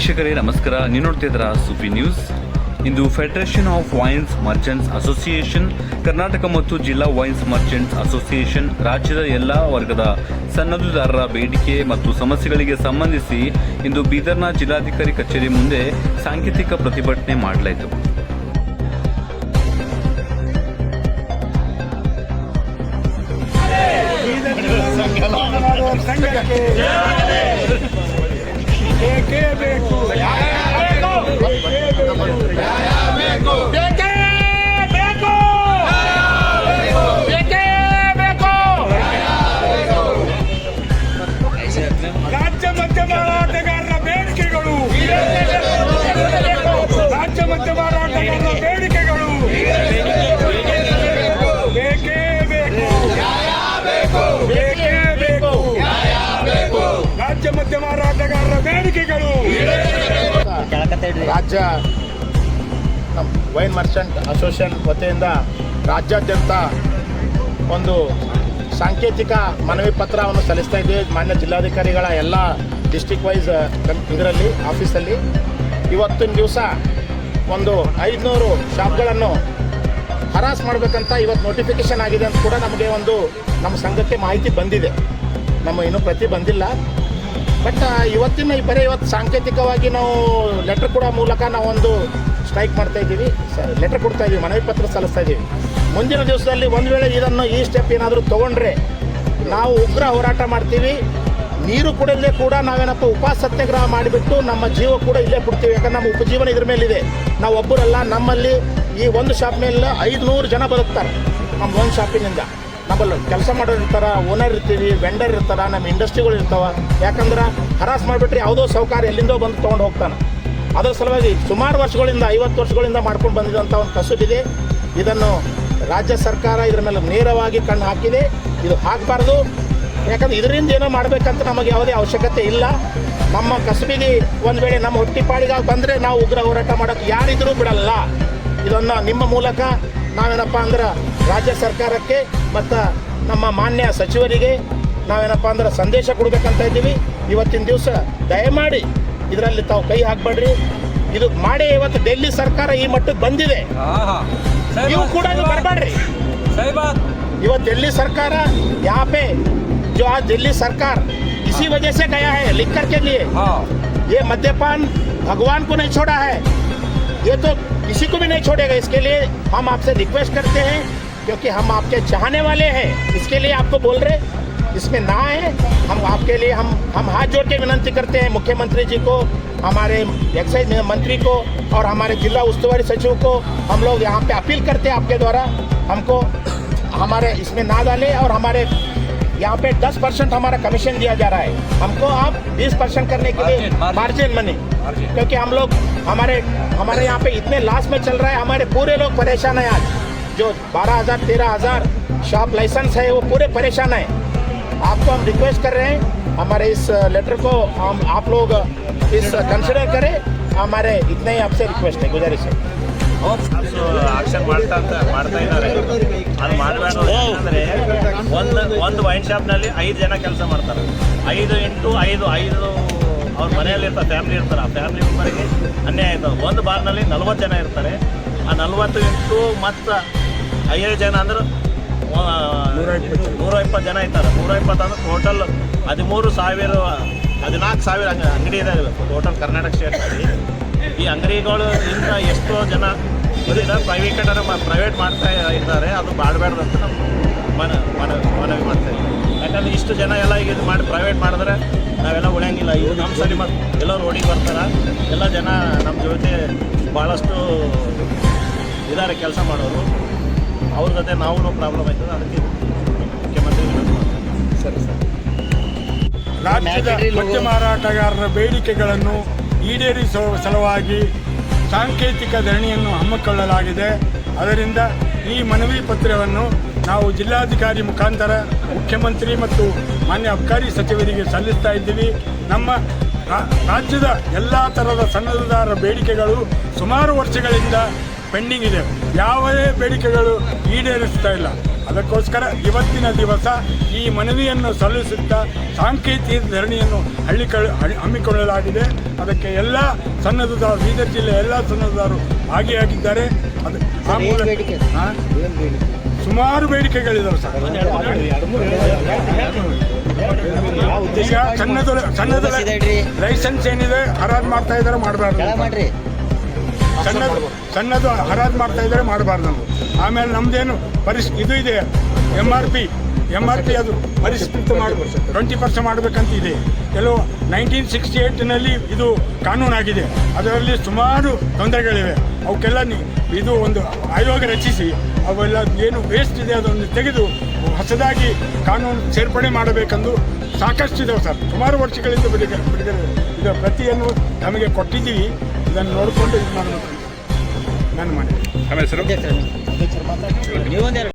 ವೀಕ್ಷಕರೇ ನಮಸ್ಕಾರ. ನೀವು ನೋಡ್ತಿದ್ದೀರಾ ಸುಪಿ news. Into federation of wines merchants association Karnataka ಮತ್ತು ಜಿಲ್ಲಾ ವೈನ್ಸ್ ಮರ್ಚೆಂಟ್ಸ್ ಅಸೋಸಿಯೇಷನ್ ರಾಜ್ಯದ ಎಲ್ಲ ವರ್ಗದ ಸನ್ನದುದಾರರ ಬೇಡಿಕೆ ಮತ್ತು ಸಮಸ್ಯೆಗಳಿಗೆ ಸಂಬಂಧಿಸಿ ಇಂದು ಬೀದರ್ನ ಜಿಲ್ಲಾಧಿಕಾರಿ ಕಚೇರಿ ಮುಂದೆ ಸಾಂಕೇತಿಕ ಪ್ರತಿಭಟನೆ ಮಾಡಲಾಯಿತು. ಸಂಘಕ್ಕೆ ಬೇಡಿಕೆಗಳು ರಾಜ್ಯ ವೈನ್ ಮರ್ಚೆಂಟ್ ಅಸೋಸಿಯೇಷನ್ ವತಿಯಿಂದ ರಾಜ್ಯಾದ್ಯಂತ ಒಂದು ಸಾಂಕೇತಿಕ ಮನವಿ ಪತ್ರವನ್ನು ಸಲ್ಲಿಸ್ತಾ ಇದ್ದೀವಿ. ಮಾನ್ಯ ಜಿಲ್ಲಾಧಿಕಾರಿಗಳ ಎಲ್ಲ ಡಿಸ್ಟಿಕ್ ವೈಸ್ ಇದರಲ್ಲಿ ಆಫೀಸಲ್ಲಿ ಇವತ್ತಿನ ದಿವಸ ಒಂದು ಐದುನೂರು ಶಾಪ್ಗಳನ್ನು ಹರಾಸ್ ಮಾಡಬೇಕಂತ ಇವತ್ತು ನೋಟಿಫಿಕೇಶನ್ ಆಗಿದೆ ಅಂತ ಕೂಡ ನಮಗೆ ಒಂದು ನಮ್ಮ ಸಂಘಕ್ಕೆ ಮಾಹಿತಿ ಬಂದಿದೆ. ನಮ್ಮ ಇನ್ನೂ ಪ್ರತಿ ಬಂದಿಲ್ಲ. ಬಟ್ ಇವತ್ತಿನ ಈ ಬರೀ ಇವತ್ತು ಸಾಂಕೇತಿಕವಾಗಿ ನಾವು ಲೆಟರ್ ಕೂಡ ಮೂಲಕ ನಾವು ಒಂದು ಸ್ಟ್ರೈಕ್ ಮಾಡ್ತಾ ಇದ್ದೀವಿ. ಲೆಟರ್ ಕೊಡ್ತಾ ಇದ್ದೀವಿ, ಮನವಿ ಪತ್ರ ಸಲ್ಲಿಸ್ತಾ ಇದ್ದೀವಿ. ಮುಂದಿನ ದಿವಸದಲ್ಲಿ ಒಂದು ವೇಳೆ ಇದನ್ನು ಈ ಸ್ಟೆಪ್ ಏನಾದರೂ ತೊಗೊಂಡ್ರೆ ನಾವು ಉಗ್ರ ಹೋರಾಟ ಮಾಡ್ತೀವಿ. ನೀರು ಕುಡಿಯಲ್ಲೇ ಕೂಡ ನಾವೇನಪ್ಪ ಉಪ ಸತ್ಯಾಗ್ರಹ ಮಾಡಿಬಿಟ್ಟು ನಮ್ಮ ಜೀವ ಕೂಡ ಇಲ್ಲೇ ಕೊಡ್ತೀವಿ. ಯಾಕಂದ್ರೆ ನಮ್ಮ ಉಪಜೀವನ ಇದ್ರ ಮೇಲಿದೆ. ನಾವು ಒಬ್ಬರಲ್ಲ, ನಮ್ಮಲ್ಲಿ ಈ ಒಂದು ಶಾಪ್ ಮೇಲೆ ಐದುನೂರು ಜನ ಬದುಕ್ತಾರೆ. ನಮ್ಮ ಒಂದು ಶಾಪಿನಿಂದ ನಮ್ಮಲ್ಲಿ ಕೆಲಸ ಮಾಡೋರು ಇರ್ತಾರ ಓನರ್ ಇರ್ತೀವಿ ವೆಂಡರ್ ಇರ್ತಾರ ನಮ್ಮ ಇಂಡಸ್ಟ್ರಿಗಳು ಇರ್ತಾವ. ಯಾಕಂದ್ರೆ ಹರಾಸ್ ಮಾಡಿಬಿಟ್ರೆ ಯಾವುದೋ ಸೌಕಾರ ಎಲ್ಲಿಂದೋ ಬಂದು ತೊಗೊಂಡು ಹೋಗ್ತಾನೆ. ಅದರ ಸಲುವಾಗಿ ಸುಮಾರು ವರ್ಷಗಳಿಂದ, ಐವತ್ತು ವರ್ಷಗಳಿಂದ ಮಾಡ್ಕೊಂಡು ಬಂದಿದಂಥ ಒಂದು ಕಸುಬಿದೆ ಇದನ್ನು ರಾಜ್ಯ ಸರ್ಕಾರ ಇದರ ಮೇಲೆ ನೇರವಾಗಿ ಕಣ್ಣು ಹಾಕಿದೆ. ಇದು ಹಾಕಬಾರ್ದು. ಯಾಕಂದ್ರೆ ಇದರಿಂದ ಏನೋ ಮಾಡಬೇಕಂತ ನಮಗೆ ಯಾವುದೇ ಅವಶ್ಯಕತೆ ಇಲ್ಲ. ನಮ್ಮ ಕಸಬಿಗೆ ಒಂದು ವೇಳೆ ನಮ್ಮ ಹೊಟ್ಟಿಪಾಡಿಗಾಗಿ ಬಂದರೆ ನಾವು ಉಗ್ರ ಹೋರಾಟ ಮಾಡೋಕ್ಕೆ ಯಾರಿದ್ರೂ ಬಿಡಲ್ಲ. ಇದನ್ನು ನಿಮ್ಮ ಮೂಲಕ ನಾವೇನಪ್ಪ ಅಂದ್ರೆ ರಾಜ್ಯ ಸರ್ಕಾರಕ್ಕೆ ಮತ್ತು ನಮ್ಮ ಮಾನ್ಯ ಸಚಿವರಿಗೆ ನಾವೇನಪ್ಪ ಅಂದ್ರೆ ಸಂದೇಶ ಕೊಡ್ಬೇಕಂತ ಇದ್ದೀವಿ ಇವತ್ತಿನ ದಿವಸ ದಯಮಾಡಿ ಇದರಲ್ಲಿ ತಾವು ಕೈ ಹಾಕಬೇಡ್ರಿ ಇದು ಮಾಡಿ ಇವತ್ತು ಡೆಲ್ಲಿ ಸರ್ಕಾರ ಈ ಮಟ್ಟಕ್ಕೆ ಬಂದಿದೆ ನೀವು ಕೂಡ ನೀವು ಬರಬೇಡ್ರಿ ಇವತ್ತು दिल्ली सरकार यहाँ पे जो आज दिल्ली सरकार इसी वजह से गया है लिकर के लिए ये मद्यपान भगवान को नहीं छोड़ा है ये तो किसी को भी नहीं छोड़ेगा। इसके लिए हम आपसे रिक्वेस्ट करते हैं क्योंकि हम आपके चाहने वाले हैं। इसके लिए आपको बोल रहे इसमें ना है हम आपके लिए हम हम हाथ जोड़ के विनंती करते हैं मुख्यमंत्री जी को हमारे एक्साइज मंत्री को और हमारे जिला उस्तुवारी सचिव को। हम लोग यहाँ पे अपील करते हैं आपके द्वारा हमको हमारे इसमें ना डालें और हमारे यहाँ पे 10 परसेंट हमारा कमीशन दिया जा रहा है। हमको आप 20 परसेंट करने के लिए मार्जिन मनी क्योंकि हम लोग हमारे हमारे यहाँ पे इतने लास्ट में चल रहा है हमारे पूरे लोग परेशान हैं आज जो बारह हज़ार तेरह हज़ार शॉप लाइसेंस है वो पूरे परेशान हैं आपको हम रिक्वेस्ट कर रहे हैं हमारे इस लेटर को हम आप लोग इस कंसिडर करें हमारे इतने ही आपसे रिक्वेस्ट है गुजारिश है ಆಕ್ಷನ್ ಮಾಡ್ತಾ ಅಂತ ಮಾಡ್ತಾ ಇದ್ದಾರೆ ಅದು ಮಾಡಬಾರ್ದು ಅಂದರೆ ಒಂದು ಒಂದು ವೈನ್ ಶಾಪ್ನಲ್ಲಿ ಐದು ಜನ ಕೆಲಸ ಮಾಡ್ತಾರೆ ಐದು ಇಂಟು ಐದು ಐದು ಅವ್ರ ಮನೆಯಲ್ಲಿ ಇರ್ತಾರೆ ಫ್ಯಾಮಿಲಿ ಇರ್ತಾರೆ. ಆ ಫ್ಯಾಮಿಲಿ ಮೆಂಬರಿಗೆ ಅನ್ಯಾಯ ಆಯ್ತದೆ. ಒಂದು ಬಾರ್ನಲ್ಲಿ ನಲ್ವತ್ತು ಜನ ಇರ್ತಾರೆ. ಆ ನಲ್ವತ್ತು ಇಂಟು ಮತ್ತು ಐದು ಜನ ಅಂದ್ರೆ ನೂರ ಇಪ್ಪತ್ತು ಜನ ಇರ್ತಾರೆ. ನೂರ ಇಪ್ಪತ್ತು ಅಂದ್ರೆ ಟೋಟಲ್ ಹದಿಮೂರು ಸಾವಿರ, ಹದಿನಾಲ್ಕು ಸಾವಿರ ಅಂಗ- ಅಂಗಡಿ ಇದೆ ಟೋಟಲ್ ಕರ್ನಾಟಕ ಸ್ಟೇಟ್ನಲ್ಲಿ ಈ ಅಂಗಡಿಗಳು ಇಂದ ಎಷ್ಟೋ ಜನ ಪ್ರೈವೇಟ್ ಪ್ರೈವೇಟ್ ಮಾಡ್ತಾ ಇದ್ದಾರೆ. ಅದು ಮಾಡಬಾರ್ದು ಅಂತ ನಮ್ಮ ಮನ ಮನ, ಮನವಿ ಮಾಡ್ತಾ ಇದ್ದೀವಿ. ಯಾಕಂದ್ರೆ ಇಷ್ಟು ಜನ ಎಲ್ಲ ಈಗ ಇದು ಮಾಡಿ ಪ್ರೈವೇಟ್ ಮಾಡಿದ್ರೆ ನಾವೆಲ್ಲ ಉಳಿಯಂಗಿಲ್ಲ. ಇವು ನಮ್ಮ ಸರಿ ಮತ್ತು ಎಲ್ಲ ರೋಡಿಗೆ ಬರ್ತಾರೆ ಎಲ್ಲ ಜನ ನಮ್ಮ ಜೊತೆ ಭಾಳಷ್ಟು ಇದಾರೆ ಕೆಲಸ ಮಾಡೋರು. ಅವ್ರ ಜೊತೆ ನಾವು ಪ್ರಾಬ್ಲಮ್ ಆಯ್ತದೆ ಅದಕ್ಕೆ ಮುಖ್ಯಮಂತ್ರಿ ಸರಿ ಸರ್. ರಾಜ್ಯದ ಮದ್ಯ ಮಾರಾಟಗಾರರ ಬೇಡಿಕೆಗಳನ್ನು ಈಡೇರಿಸುವ ಸಲುವಾಗಿ ಸಾಂಕೇತಿಕ ಧರಣಿಯನ್ನು ಹಮ್ಮಿಕೊಳ್ಳಲಾಗಿದೆ. ಅದರಿಂದ ಈ ಮನವಿ ಪತ್ರವನ್ನು ನಾವು ಜಿಲ್ಲಾಧಿಕಾರಿ ಮುಖಾಂತರ ಮುಖ್ಯಮಂತ್ರಿ ಮತ್ತು ಮಾನ್ಯ ಅಬಕಾರಿ ಸಚಿವರಿಗೆ ಸಲ್ಲಿಸ್ತಾ ಇದ್ದೀವಿ. ನಮ್ಮ ರಾಜ್ಯದ ಎಲ್ಲ ಥರದ ಸಣ್ಣದಾರರ ಬೇಡಿಕೆಗಳು ಸುಮಾರು ವರ್ಷಗಳಿಂದ ಪೆಂಡಿಂಗ್ ಇದೆ. ಯಾವುದೇ ಬೇಡಿಕೆಗಳು ಈಡೇರಿಸ್ತಾ ಇಲ್ಲ. ಅದಕ್ಕೋಸ್ಕರ ಇವತ್ತಿನ ದಿವಸ ಈ ಮನವಿಯನ್ನು ಸಲ್ಲಿಸುತ್ತಾ ಸಾಂಕೇತಿಕ ಧರಣಿಯನ್ನು ಹಳ್ಳಿ ಹಮ್ಮಿಕೊಳ್ಳಲಾಗಿದೆ. ಅದಕ್ಕೆ ಎಲ್ಲ ಸನ್ನದ್ಧದಾರರು ಬೀದರ್ ಜಿಲ್ಲೆಯ ಎಲ್ಲ ಸನ್ನದ್ಧದಾರರು ಭಾಗಿಯಾಗಿದ್ದಾರೆ. ಅದು ಆ ಮೂಲಕ ಹಾ? ಸುಮಾರು ಬೇಡಿಕೆಗಳಿದ್ದಾವೆ ಸರ್. ಈಗ ಸಣ್ಣದ ಸಣ್ಣದ ಲೈಸೆನ್ಸ್ ಏನಿದೆ ಹರಾಜ್ ಮಾಡ್ತಾ ಇದ್ದಾರೆ ಮಾಡಬಾರ್ದು ಸಣ್ಣದು ಸಣ್ಣದು ಹರಾಜ್ ಮಾಡ್ತಾ ಇದ್ದಾರೆ ಮಾಡಬಾರ್ದು ನಾವು ಆಮೇಲೆ ನಮ್ದೇನು ಪರಿಸ್ ಇದು ಇದೆ M R P M R P ಅದು ಪರಿಷ್ಕೃತ ಮಾಡಬೇಕು ಟ್ವೆಂಟಿ ಪರ್ಸೆಂಟ್ ಮಾಡಬೇಕಂತ ಇದೆ. ಕೆಲವು ನೈನ್ಟೀನ್ ಸಿಕ್ಸ್ಟಿ ಏಯ್ಟ್ನಲ್ಲಿ ಇದು ಕಾನೂನಾಗಿದೆ. ಅದರಲ್ಲಿ ಸುಮಾರು ತೊಂದರೆಗಳಿವೆ. ಅವಕ್ಕೆಲ್ಲ ಇದು ಒಂದು ಆಯೋಗ ರಚಿಸಿ, ಅವೆಲ್ಲ ಏನು ವೇಸ್ಟ್ ಇದೆ ಅದನ್ನು ತೆಗೆದು ಹೊಸದಾಗಿ ಕಾನೂನು ಸೇರ್ಪಡೆ ಮಾಡಬೇಕೆಂದು ಸಾಕಷ್ಟು ಇದಾವೆ ಸರ್. ಸುಮಾರು ವರ್ಷಗಳಿಂದ ಬಿಡುಗಡೆ ಬಿಡುಗಡೆ ಇದು. ಪ್ರತಿಯನ್ನು ನಮಗೆ ಕೊಟ್ಟಿದ್ದೀವಿ. ಇದನ್ನು ನೋಡಿಕೊಂಡು ಇದು ಮಾಡಬೇಕು. ನನ್ನ ಮನೆ. ನಮ್ಮ ಹೆಸರು ನೀವೊಂದು